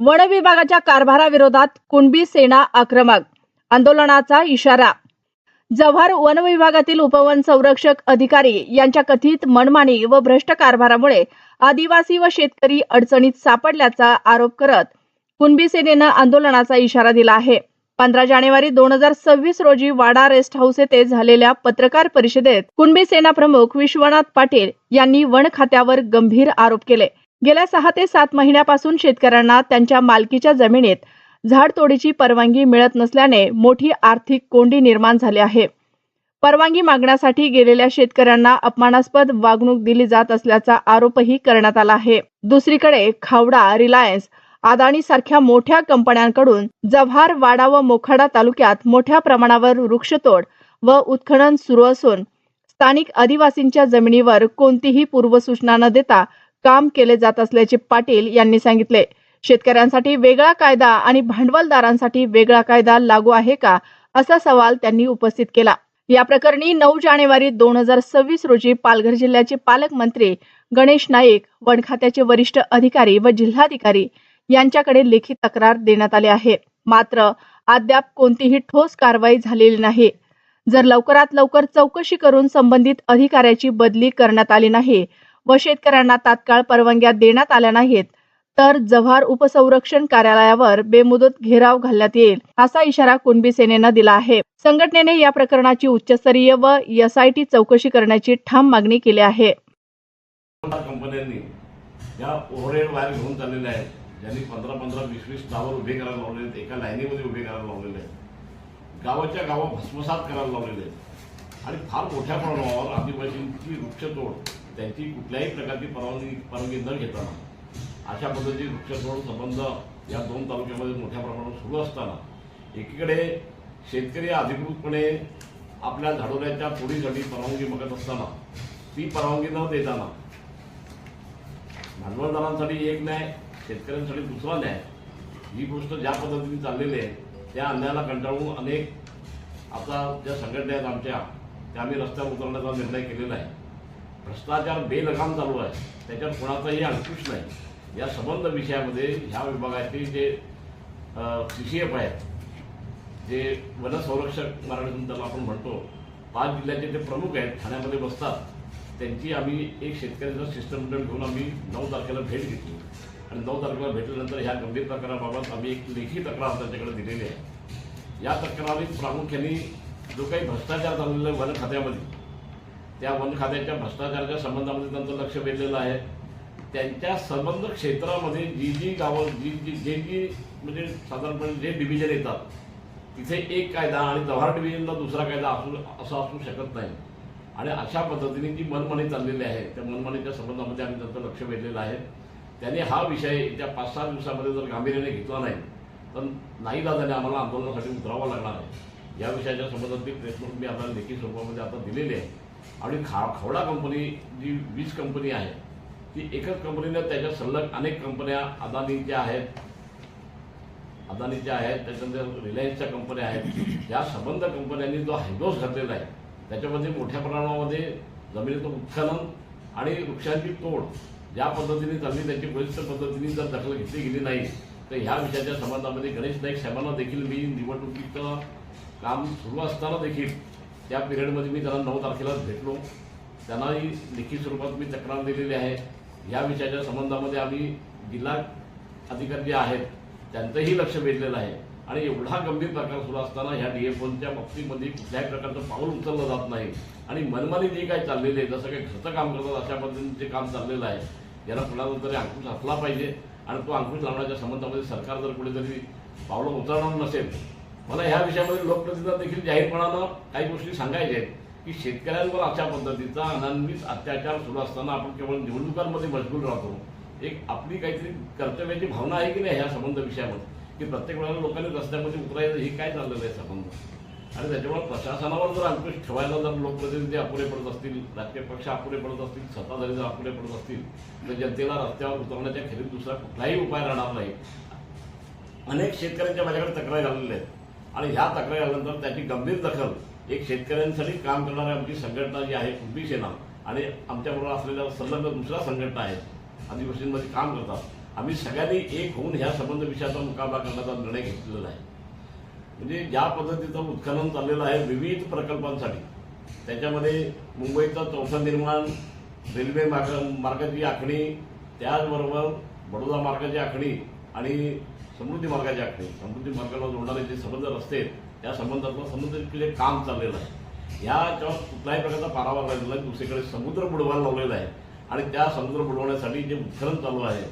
One विभागाच्या कारभाराविरोधात कुणबी सेना आक्रमक आंदोलनाचा इशारा. जव्हार वन विभागातील उपवन संरक्षक अधिकारी यांच्या कथित मनमानी व भ्रष्ट कारभारामुळे आदिवासी व शेतकरी अडचणीत सापडल्याचा आरोप करत कुणबी सेनेनं आंदोलनाचा इशारा दिला आहे. पंधरा जानेवारी दोन हजार सव्वीस रोजी वाडा रेस्ट हाऊस येथे झालेल्या पत्रकार परिषदेत कुणबी सेना प्रमुख विश्वनाथ पाटील यांनी वन खात्यावर गंभीर आरोप केले. गेल्या सहा ते सात महिन्यापासून शेतकऱ्यांना त्यांच्या मालकीच्या जमिनीत झाडतोडीची परवानगी मिळत नसल्याने मोठी आर्थिक कोंडी निर्माण झाली आहे. परवानगी मागण्यासाठी गेलेल्या शेतकऱ्यांना अपमानास्पद वागणूक दिली जात असल्याचा आरोपही करण्यात आला आहे. दुसरीकडे खावडा रिलायन्स अदानी सारख्या मोठ्या कंपन्यांकडून जव्हार वाडा व मोखाडा तालुक्यात मोठ्या प्रमाणावर वृक्षतोड व उत्खनन सुरू असून स्थानिक आदिवासींच्या जमिनीवर कोणतीही पूर्वसूचना न देता काम केले जात असल्याचे पाटील यांनी सांगितले. शेतकऱ्यांसाठी वेगळा कायदा आणि भांडवलदारांसाठी वेगळा कायदा लागू आहे का असा सवाल त्यांनी उपस्थित केला. या प्रकरणी नऊ जानेवारी दोन हजार सव्वीस रोजी पालघर जिल्ह्याचे पालकमंत्री गणेश नाईक वन खात्याचे वरिष्ठ अधिकारी व जिल्हाधिकारी यांच्याकडे लेखी तक्रार देण्यात आली आहे. मात्र अद्याप कोणतीही ठोस कारवाई झालेली नाही. जर लवकरात लवकर चौकशी करून संबंधित अधिकाऱ्याची बदली करण्यात आली नाही व शेतकऱ्यांना तात्काळ परवानग्या देण्यात आल्या नाहीत. तर जव्हार उपसंरक्षण कार्यालयावर बेमुदत घेराव घालण्यात येईल असा इशारा कुणबी सेनेनं दिला आहे. संघटनेने या प्रकरणाची उच्चस्तरीय व एसआयटी चौकशी करण्याची ठाम मागणी केली आहे. कंपन्यांनी या ओव्हरहेड वायर घेऊन चाललेल्या आहेत ज्यांनी पंधरा पंधरा वीस वीस टावर उभे करायला लावलेले आहेत एका लाईनीमध्ये उभे करायला लावलेले आहेत. गावाच्या गावं भस्मसात करायला लावलेले आहेत. आणि फार मोठ्या प्रमाणावर आदिवासींची वृक्षतोड त्यांची कुठल्याही प्रकारची परवानगी परवानगी न घेताना अशा पद्धतीने वृक्षतोड संबंध या दोन तालुक्यामध्ये मोठ्या प्रमाणावर सुरू असताना एकीकडे शेतकरी अधिकृतपणे आपल्या झाडोऱ्याच्या पोळीसाठी परवानगी मागत असताना ती परवानगी न देताना भांडवलदारांसाठी एक न्याय शेतकऱ्यांसाठी दुसरा न्याय ही गोष्ट ज्या पद्धतीने चाललेली आहे त्या अन्यायाला कंटाळून अनेक आता ज्या संघटना आहेत आमच्या त्या आम्ही रस्त्यावर उतरण्याचा निर्णय केलेला आहे. भ्रष्टाचार बेलगाम चालू आहे. त्याच्यावर कोणाचाही अंकुश नाही. या संबंध विषयामध्ये ह्या विभागाचे जे सी सी एफ आहेत जे वनसंरक्षक मराठीतून त्याला आपण म्हणतो पाच जिल्ह्याचे ते प्रमुख आहेत ठाण्यामध्ये बसतात. त्यांची आम्ही एक शेतकऱ्याचं शिष्टमंडळ घेऊन आम्ही नऊ तारखेला भेट घेतली. आणि नऊ तारखेला भेटल्यानंतर ह्या गंभीर तक्राराबाबत आम्ही एक लेखी तक्रार त्यांच्याकडे दिलेली आहे. या तक्रारीत प्रामुख्याने जो काही भ्रष्टाचार झालेला आहे वन खात्यामध्ये त्या वन खात्याच्या भ्रष्टाचाराच्या संबंधामध्ये त्यांचं लक्ष वेधलेलं आहे. त्यांच्या संबंध क्षेत्रामध्ये जी जी गावं जी जी जे जी म्हणजे साधारणपणे जे डिव्हिजन येतात तिथे एक कायदा आणि जव्हार डिव्हिजनला दुसरा कायदा असू असं असू शकत नाही. आणि अशा पद्धतीने जी मनमानी चाललेली आहे त्या मनमानीच्या संबंधामध्ये आम्ही त्यांचं लक्ष वेधलेलं आहे. त्यांनी हा विषय येत्या पाच सहा दिवसामध्ये जर गांभीर्याने घेतला नाही तर नाही दादाने आम्हाला आंदोलनासाठी उतरावं लागणार आहे. या विषयाच्या संबंधातील प्रेस नोट मी आपल्याला लेखी स्वरूपामध्ये आता दिलेली आहे आणि खा खवडा कंपनी जी वीज कंपनी आहे ती एकच कंपनीने त्याच्या सलग अनेक कंपन्या अदानीच्या आहेत अदानीच्या आहेत त्याच्यानंतर रिलायन्सच्या कंपन्या आहेत या संबंध कंपन्यांनी जो हायडोस घातलेला आहे त्याच्यामध्ये मोठ्या प्रमाणामध्ये जमिनीचं उत्खनन आणि वृक्षांची तोड ज्या पद्धतीने चालली त्याची बलिष्ठ पद्धतीने जर दखल घेतली गेली नाही तर ह्या विषयाच्या संबंधामध्ये गणेश नाईक साहेबांना देखील मी निवडणुकीचं काम सुरू असताना देखील त्या पिरियडमध्ये मी त्यांना नऊ तारखेला भेटलो. त्यांनाही लिखित स्वरूपात मी तक्रार दिलेली आहे. या विषयाच्या संबंधामध्ये आम्ही जिल्हा अधिकारी जे आहेत त्यांचंही लक्ष वेधलेलं आहे. आणि एवढा गंभीर प्रकार सुरू असताना ह्या डी एफ ओनच्या बाबतीमध्ये कुठल्याही प्रकारचं पाऊल उचललं जात नाही. आणि मनमानी जे काय चाललेले आहे जसं काही घरचं काम करतात अशा पद्धतीने जे काम चाललेलं आहे याला कुणाला तरी अंकुश असला पाहिजे. आणि तो अंकुश लावण्याच्या संबंधामध्ये सरकार जर कुठेतरी पावलं उचलणार नसेल मला या विषयामध्ये लोकप्रतिनिधी देखील जाहीरपणानं काही गोष्टी सांगायच्या आहेत. की शेतकऱ्यांवर अशा पद्धतीचा अनन्वित अत्याचार सुरू असताना आपण केवळ निवडणुकांमध्ये मजबूर राहतो. एक आपली काहीतरी कर्तव्याची भावना आहे की नाही ह्या संबंध विषयामध्ये? की प्रत्येक वेळेला लोकांनी रस्त्यामध्ये उतरायचं हे काय चाललेलं आहे संबंध? आणि त्याच्यामुळे प्रशासनावर जर अंकुश ठेवायला जर लोकप्रतिनिधी अपुरे पडत असतील राजकीय पक्ष अपुरे पडत असतील सत्ताधारी जर अपुरे पडत असतील तर जनतेला रस्त्यावर उतरवण्याच्या खेरीत दुसरा कुठलाही उपाय राहणार नाही. अनेक शेतकऱ्यांच्या माझ्याकडे तक्रारी आलेल्या आहेत. आणि ह्या तक्रारी आल्यानंतर त्याची गंभीर दखल एक शेतकऱ्यांसाठी काम करणारी आमची संघटना जी आहे कुंभी सेना आणि आमच्याबरोबर असलेल्या संलग्न दुसऱ्या संघटना आहेत आदिवासींमध्ये काम करतात. आम्ही सगळ्यांनी एक होऊन ह्या संबंध विषयाचा मुकाबला करण्याचा निर्णय घेतलेला आहे. म्हणजे ज्या पद्धतीचं उत्खनन चाललेलं आहे विविध प्रकल्पांसाठी त्याच्यामध्ये मुंबईचं चौथं निर्माण रेल्वे मार्ग मार्गाची आखणी त्याचबरोबर बडोदा मार्गाची आखणी आणि समृद्धी मार्गाचे आखणी समृद्धी मार्गाला जोडणारे जे संबंध रस्ते आहेत त्या संबंधातलं संबंधित काम चाललेलं आहे. ह्याच्यावर कुठल्याही प्रकारचा पारावा लागलेला आहे दुसरीकडे समुद्र बुडवायला लावलेला आहे. आणि त्या समुद्र बुडवण्यासाठी जे उत्खनन चालू आहे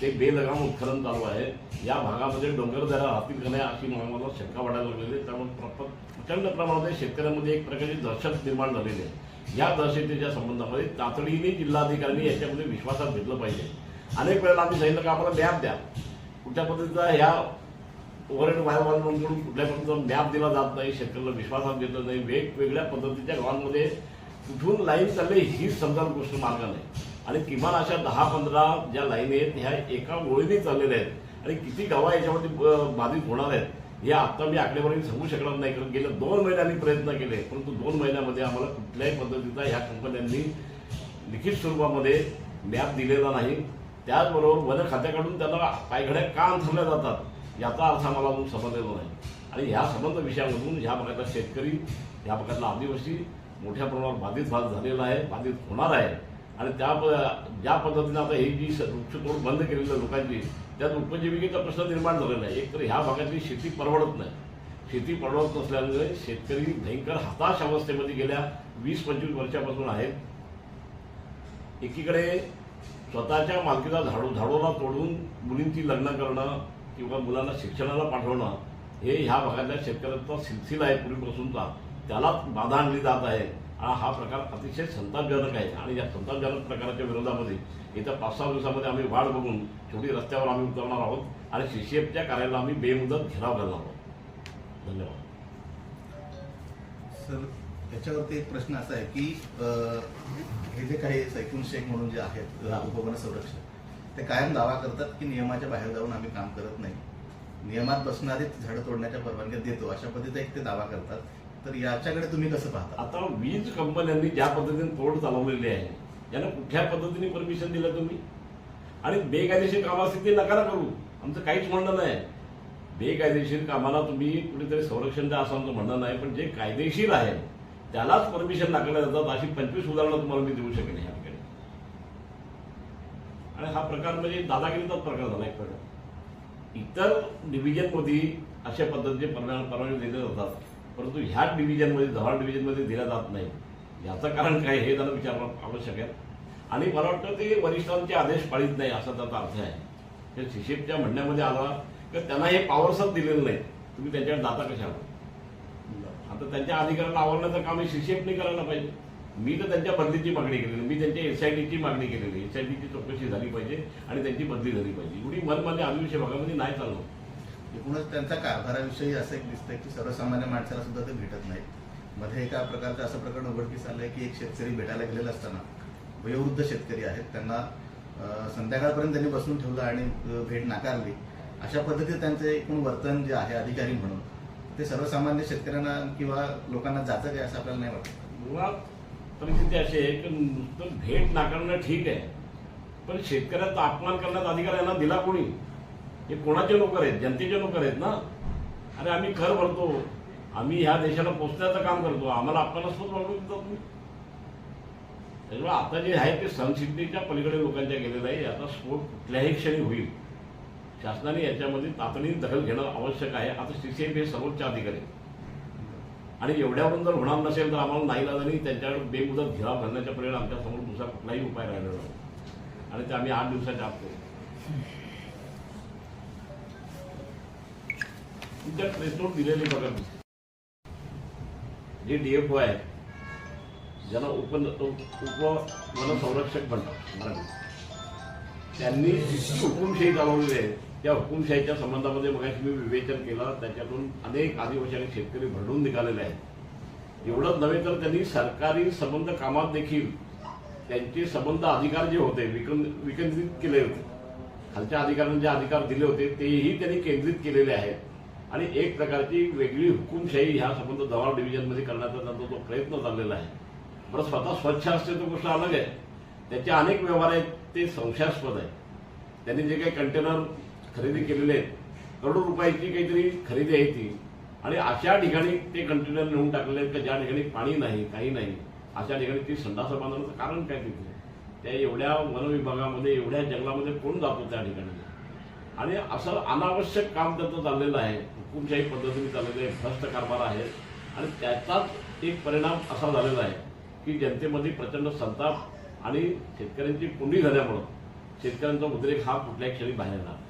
ते बेलगाम उत्खनन चालू आहे. या भागामध्ये डोंगर जरा राहतील का नाही अशी मला शंका वाटायला लागलेली आहे. त्यामुळे प्रचंड प्रमाणात शेतकऱ्यांमध्ये एक प्रकारची दहशत निर्माण झालेली आहे. या दहशतीच्या संबंधामध्ये तातडीने जिल्हाधिकाऱ्यांनी याच्यामध्ये विश्वासात घेतलं पाहिजे. अनेक वेळेला आम्ही सांगितलं की आम्हाला मॅप द्या. कुठल्या पद्धतीचा ह्या ओव्हरहेड वायरवाल्यांकडून कुठल्या पद्धतीचा मॅप दिला जात नाही शेतकऱ्याला विश्वासात घेतलं नाही वेगवेगळ्या पद्धतीच्या गावांमध्ये कुठून लाईन चालली ही समजा गोष्ट मार्ग नाही. आणि किमान अशा दहा पंधरा ज्या लाईन आहेत ह्या एका ओळीने चाललेल्या आहेत. आणि किती गावा याच्यामध्ये बाधित होणार आहेत हे आता मी आकडेवारी सांगू शकणार नाही कारण गेल्या दोन महिन्यांनी प्रयत्न केले परंतु दोन महिन्यामध्ये आम्हाला कुठल्याही पद्धतीचा ह्या कंपन्यांनी लिखित स्वरूपामध्ये मॅप दिलेला नाही. त्याचबरोबर वन खात्याकडून त्यांना पायघड्या का अंथरल्या जातात याचा अर्थ आम्हाला अजून समजलेला नाही. आणि ह्या संबंध विषयामधून ह्या भागातला शेतकरी ह्या भागातला आदिवासी मोठ्या प्रमाणावर बाधित भाग झालेला आहे बाधित होणार आहे. आणि त्या प- ज्या पद्धतीने आता ही जी वृक्षतोड बंद केलेली आहे लोकांची त्यात उपजीविकेचा प्रश्न निर्माण झालेला आहे. एक तर ह्या भागातली शेती परवडत नाही. शेती परवडत नसल्यामुळे शेतकरी भयंकर हताश अवस्थेमध्ये गेल्या वीस पंचवीस वर्षापासून आहेत. एकीकडे स्वतःच्या मालकीचा झाडू झाडूला तोडून मुलींची लग्न करणं किंवा मुलांना शिक्षणाला पाठवणं हे ह्या भागातल्या शेतकऱ्यांचा सिलसिला आहे पूर्वीपासूनचा. त्यालाच बाधा आणली जात आहे. आणि हा प्रकार अतिशय संतापजनक आहे. आणि या संतापजनक प्रकाराच्या विरोधामध्ये येत्या पाच सहा दिवसामध्ये आम्ही वाढ बघून शेवटी रस्त्यावर आम्ही उतरणार आहोत आणि शिशीएफच्या कार्याला आम्ही बेमुदत घेराव करणार आहोत. धन्यवाद. सर याच्यावरती एक प्रश्न असा आहे की हे जे काही सैफुल शेख म्हणून जे आहेत उपवन संरक्षक ते कायम दावा करतात की नियमाच्या बाहेर जाऊन आम्ही काम करत नाही. नियमात बसणारी झाडं तोडण्याच्या परवानग्या देतो अशा पद्धतीचा एक ते दावा करतात. तर याच्याकडे तुम्ही कसं पाहता? आता वीज कंपन्यांनी ज्या पद्धतीने तोड चालवलेली आहे यांना कुठल्या पद्धतीने परमिशन दिलं तुम्ही? आणि बेकायदेशीर कामं असतील ते नका ना करू आमचं काहीच म्हणणं नाही. बेकायदेशीर कामाला तुम्ही कुठेतरी संरक्षण द्या असं आमचं म्हणणं नाही पण जे कायदेशीर आहे त्यालाच परमिशन दाखवल्या जातात अशी पंचवीस उदाहरणं तुम्हाला मी देऊ शकेन या ठिकाणी आणि हा प्रकार म्हणजे दादागिरीचाच प्रकार झाला एक प्रकार इतर डिव्हिजनमध्ये अशा पद्धतीचे परवान- परवानगी दिले जातात. परंतु ह्या डिव्हिजनमध्ये जव्हार डिव्हिजनमध्ये दिल्या जात नाही. याचं कारण काय हे त्यांना विचारणं आवश्यक आहे. आणि मला वाटतं ते वरिष्ठांचे आदेश पाळीत नाही असा त्याचा अर्थ आहे. ते शिशिपच्या म्हणण्यामध्ये आला की त्यांना हे पॉवर्सच दिलेलं नाही. तुम्ही त्यांच्याकडे जाता कशाला? आता त्यांच्या अधिकाऱ्यांना आवडण्याचं काम हे शिशिपने करायला पाहिजे. मी तर त्यांच्या बदलीची मागणी केलेली मी त्यांच्या एसआयटीची मागणी केलेली एसआयटीची चौकशी झाली पाहिजे आणि त्यांची बदली झाली पाहिजे. एवढी मनमान्य आदिवासी भागामध्ये नाही चाललो एकूणच त्यांचा कारभाराविषयी असं एक दिसतंय की सर्वसामान्य माणसाला सुद्धा ते भेटत नाहीत. मध्ये एका प्रकारचं असं प्रकरण उघडकीस आलंय की एक शेतकरी भेटायला गेलेला असताना वयोवृद्ध शेतकरी आहेत. त्यांना संध्याकाळपर्यंत त्यांनी बसून ठेवलं आणि भेट नाकारली. अशा पद्धतीत त्यांचं एकूण वर्तन जे आहे अधिकारी म्हणून ते सर्वसामान्य शेतकऱ्यांना किंवा लोकांना जातं काय असं आपल्याला नाही वाटत? मुळात परिस्थिती अशी आहे की नुसतं भेट नाकारणं ठीक आहे. पण शेतकऱ्याचा अपमान करण्याचा अधिकार यांना दिला कोणी? हे कोणाचे नोकर आहेत? जनतेचे नोकर आहेत ना? अरे आम्ही खर भरतो आम्ही ह्या देशाला पोचण्याचं काम करतो. आम्हाला अपमानास्पद वागणूक देतात तुम्ही? त्याच्यामुळे आता जे आहे ते संसिद्धीच्या पलीकडे लोकांच्या गेलेलं आहे. याचा स्फोट कुठल्याही क्षणी होईल. शासनाने याच्यामध्ये तातडीने दखल घेणं आवश्यक आहे. आता सीसीएफ हे सर्वोच्च अधिकारी आणि एवढ्यावरून जर होणार नसेल तर आम्हाला नाईलाजाने त्यांच्या बेमुदत घेराव घालण्याच्या परिणाम आमच्यासमोर दुसरा कुठलाही उपाय राहिलेला नाही. आणि ते आम्ही आठ दिवसाच्या आत करू. तुमच्या प्रेसनोट दिलेली बघा. जे डीएफओ आहे ज्यांना उप उप संरक्षक म्हणतात मराठी. त्यांनी जी हुकुमशाही चालवलेली आहे त्या हुकुमशाहीच्या संबंधामध्ये मगाशी मी विवेचन केलं त्याच्यातून अनेक आदिवासी आणि शेतकरी भरडून निघालेले आहेत. एवढंच नव्हे तर त्यांनी सरकारी संबंध कामात देखील त्यांचे संबंध अधिकार जे होते विकन विकेंद्रित केले होते. खालच्या अधिकाऱ्यांना जे अधिकार दिले होते तेही त्यांनी केंद्रित केलेले आहेत. आणि एक प्रकारची वेगळी हुकुमशाही ह्या संबंध जवाहर डिव्हिजनमध्ये करण्याचा त्यांचा जो प्रयत्न चाललेला आहे. बरं स्वतः स्वच्छ असते तो गोष्ट अलग आहे. त्याचे अनेक व्यवहार आहेत ते संशयास्पद आहे त्यांनी जे काही कंटेनर खरेदी केलेले आहेत. करोडो रुपयाची काहीतरी खरेदी आहे ती. आणि अशा ठिकाणी ते कंटेनर नेऊन टाकलेले आहेत की ज्या ठिकाणी पाणी नाही काही नाही अशा ठिकाणी ती संडास बांधण्याचं कारण काय तिथे? त्या एवढ्या वनविभागामध्ये एवढ्या जंगलामध्ये कोण जातो त्या ठिकाणी? आणि असं अनावश्यक काम त्यांचं चाललेलं आहे. हुकुमशाही पद्धतीने चाललेलं आहे. भ्रष्ट कारभार आहे. आणि त्याचाच एक परिणाम असा झालेला आहे की जनतेमध्ये प्रचंड संताप आणि शेतकऱ्यांची पुंडी झाल्यामुळं शेतकऱ्यांचा उद्रेक हा कुठल्याही क्षणी बाहेर येणार